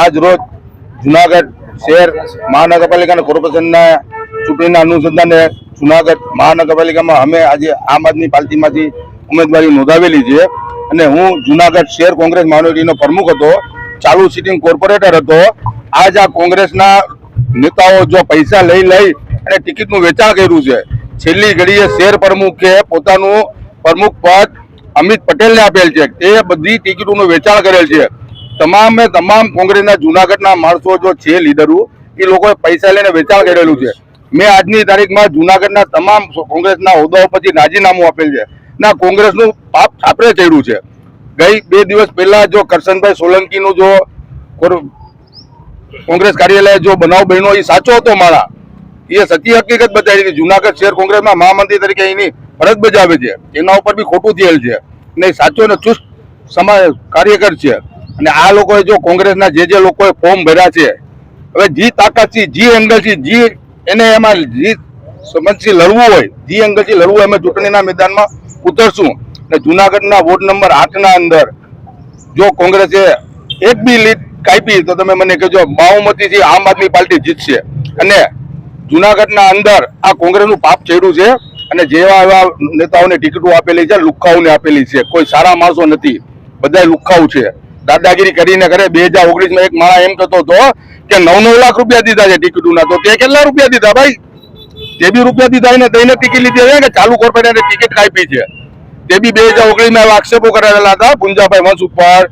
આજ રોજ જુનાગઢ શહેર મહાનગરપાલિકાના કોર્પોરેશનના ચૂંટણીના અનુસંધાને જુનાગઢ મહાનગરપાલિકામાં અમે આજે આમ આદમી પાર્ટીમાંથી ઉમેદવારી નોંધાવેલી છે. અને હું જુનાગઢ શહેર કોંગ્રેસ માઇનોરિટીનો પ્રમુખ હતો, ચાલુ સિટિંગ કોર્પોરેટર હતો. આજ આ કોંગ્રેસના નેતાઓ જો પૈસા લઈ લઈ અને ટિકિટનું વેચાણ કર્યું છે, છેલ્લી ઘડીએ શહેર પ્રમુખે પોતાનું પ્રમુખ પદ અમિત પટેલને આપેલ છે. તે બધી ટિકિટોનું વેચાણ કરેલ છે. તમામે તમામ કોંગ્રેસના જુનાગઢના માણસો જો છે લીડરો, એ લોકોએ પૈસા લઈને વેચાણ કરેલું છે. મેં આજની તારીખમાં જુનાગઢના તમામ કોંગ્રેસના હોદ્દાઓ પછી રાજીનામું આપેલ છે. ના, કોંગ્રેસનું પાપ છાપરે ચડ્યું છે. ગઈ બે દિવસ પહેલા જો કરશનભાઈ સોલંકીનું જો કોંગ્રેસ કાર્યાલય જો બનાવ બન્યો, એ સાચો હતો મારા. એ સચી હકીકત બતાવી હતી જુનાગઢ શહેર કોંગ્રેસમાં મહામંત્રી તરીકે એની ફરજ બજાવે છે. એના ઉપર બી ખોટું થયેલ છે. ને સાચો ને ચુસ્ત સમાજ કાર્યકર છે. અને આ લોકોએ જો કોંગ્રેસના જે જે લોકોએ ફોર્મ ભર્યા છે, હવે જી તાકાતથી જી એંગલથી જી એને એમાં જી સમજથી લડવું હોય, જી એંગલથી લડવું હોય, અમે ચૂંટણીના મેદાનમાં ઉતરશું. અને જુનાગઢના વોર્ડ નંબર આઠના અંદર જો કોંગ્રેસે એક બી લીડ કાપી, તો તમે મને કહેજો, બાહુમતીથી આમ આદમી પાર્ટી જીતશે. અને જુનાગઢના અંદર આ કોંગ્રેસનું પાપ ચડ્યું છે, અને જેવા એવા નેતાઓને ટિકિટો આપેલી છે લુખ્ખાઓને આપેલી છે. કોઈ સારા માણસો નથી. બધા લુખાઉ છે. દાદાગીરી કરીને કરે, બે હજાર ઓગણીસમાં એક માળા એમ કહેતો હતો કે નવ નવ લાખ રૂપિયા દીધા છે ટિકિટોના તો તે કેટલા રૂપિયા દીધા ભાઈ? તે બી રૂપિયા દીધા એને દઈને ટિકિટ લીધી છે કે ચાલુ કોર્પોરેટરે ટિકિટ કાપી છે. તે બી બે હજાર ઓગણીસમાં આક્ષેપો કરેલા હતા પુંજાભાઈ વંશ ઉપર,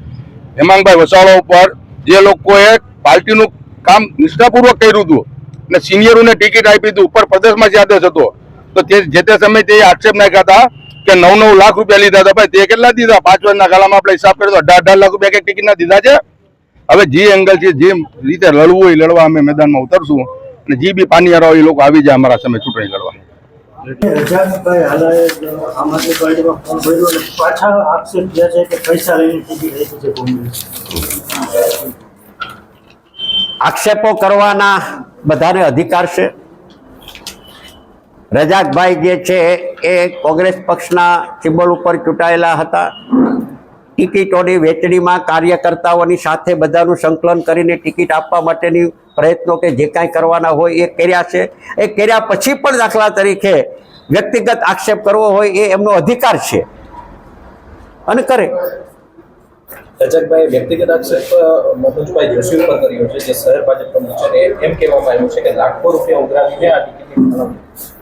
હેમાંગભાઈ વસાવા ઉપર, જે લોકોએ પાર્ટીનું કામ નિષ્ઠાપૂર્વક કર્યું હતું અને સિનિયરોને ટિકિટ આપી હતી, ઉપર પ્રદેશમાં જ આદેશ હતો, તો તે જે તે સમયે તે આક્ષેપ નાખ્યા હતા કે નવ નવ લાખ રૂપિયા લીધા હતા ભાઈ તે કેટલા દીધા? પાંચ વર્ષના ગાળામાં આપણે હિસાબ કરીએ તો અઢાર અઢાર લાખ રૂપિયા એક ટિકિટના દીધા છે? હવે જે એંગલ છે જે રીતે લડવું હોય લડવા અમે મેદાનમાં ઉતરશું અને જે બી પાની હોય એ લોકો આવી જાય અમારા સામે ચૂંટણી લડવા. આક્ષેપો કરવાના બધાને અધિકાર છે. રજાકભાઈ જે છે એ કોંગ્રેસ પક્ષના સિમ્બોલ ઉપર ચૂંટાયેલા હતા. ટિકિટોની વહેંચણીમાં કાર્યકર્તાઓની સાથે બધાનું સંકલન કરીને ટિકિટ આપવા માટેની પ્રયત્નો કે જે કાંઈ કરવાના હોય એ કર્યા છે. એ કર્યા પછી પણ દાખલા તરીકે વ્યક્તિગત આક્ષેપ કરવો હોય એ એમનો અધિકાર છે. અને કરે. રજકભાઈ વ્યક્તિગત આક્ષેપ મનોજભાઈ જોશી ઉપર કર્યો છે, જે શહેર ભાજપ પ્રમુખ છે એમ કહેવામાં આવ્યું છે કે લાખો રૂપિયા ઉઘરાવીને આ ફાળવણી.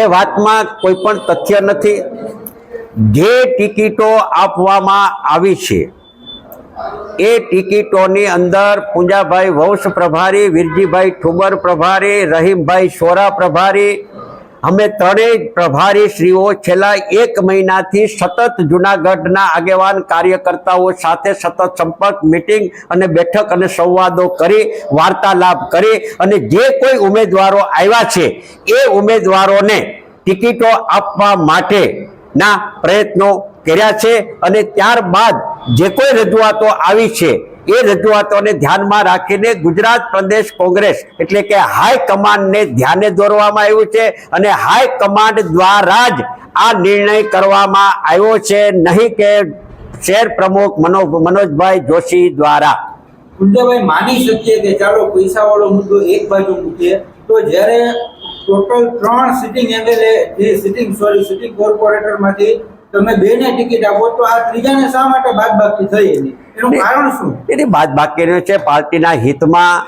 એ વાતમાં કોઈ પણ તથ્ય નથી. જે ટિકિટો આપવામાં આવી છે, એ ટિકિટોની અંદર પૂંજાભાઈ વંશ પ્રભારી, વીરજીભાઈ ઠુબર પ્રભારી, રહીમભાઈ સોરા પ્રભારી અમે ત્રણેય પ્રભારી શ્રીઓ છેલ્લા એક મહિનાથી સતત જુનાગઢના આગેવાન કાર્યકર્તાઓ સાથે સતત સંપર્ક, મિટિંગ અને બેઠક અને સંવાદો કરી, વાર્તાલાપ કરી અને જે કોઈ ઉમેદવારો આવ્યા છે, એ ઉમેદવારોને ટિકિટો આપવા માટેના પ્રયત્નો કર્યા છે અને ત્યારબાદ જે કોઈ રજૂઆતો આવી છે એ રજૂઆતોને ધ્યાનમાં રાખીને ગુજરાત પ્રદેશ કોંગ્રેસ એટલે કે હાઈ કમાન્ડને ધ્યાને દોરવામાં આવ્યું છે અને હાઈ કમાન્ડ દ્વારા જ આ નિર્ણય કરવામાં આવ્યો છે. નહીં કે શહેર પ્રમુખ મનો મનોજભાઈ જોશી દ્વારા. કુંજાભાઈ માની શકીએ કે ચાલો પૈસા વાળો મુદ્દો એક બાજુ મૂકીએ, તો જ્યારે ટોટલ ત્રણ સિટિંગ એમએલએ જે સિટિંગ સોરી સિટિંગ કોર્પોરેટરમાંથી તમે બેને ટિકિટ આપો તો આ ત્રીજાને શા માટે બાદબાકી થઈ એની? એનું કારણ શું? એની બાદ બાકી છે પાર્ટીના હિતમાં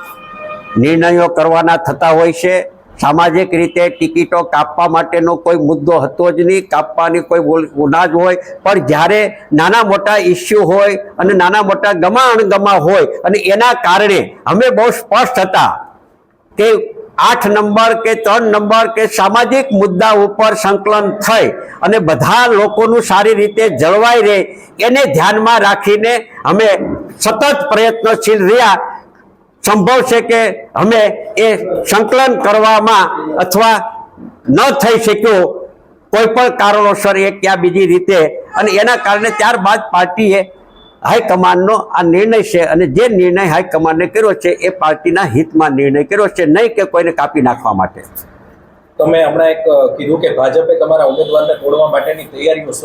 નિર્ણયો કરવાના થતા હોય છે. સામાજિક રીતે ટિકિટો કાપવા માટેનો કોઈ મુદ્દો હતો જ નહીં કાપવાની કોઈ ગુના જ હોય. પણ જ્યારે નાના મોટા ઇસ્યુ હોય અને નાના મોટા ગમા અણગમા હોય અને એના કારણે અમે બહુ સ્પષ્ટ હતા કે આઠ નંબર કે ત્રણ નંબર કે સામાજિક મુદ્દા ઉપર સંકલન થઈ અને બધા લોકોનું સારી રીતે જળવાઈ રહે, એને ધ્યાનમાં રાખીને અમે સતત પ્રયત્નશીલ રહ્યા. સંભવ છે કે અમે એ સંકલન કરવામાં અથવા ન થઈ શક્યું કોઈ પણ કારણોસર એક ક્યાં બીજી રીતે. અને એના કારણે ત્યારબાદ પાર્ટીએ હાઈકમાન્ડનો આ નિર્ણય છે અને જે નિર્ણય હાઈકમાન્ડે કર્યો છે એ પાર્ટીના હિતમાં નિર્ણય કર્યો છે, નહીં કે કોઈને કાપી નાખવા માટે. તમે હમણાં એક કીધું કે ભાજપે તમારા ઉમેદવારને તોડવા માટેની તૈયારીઓ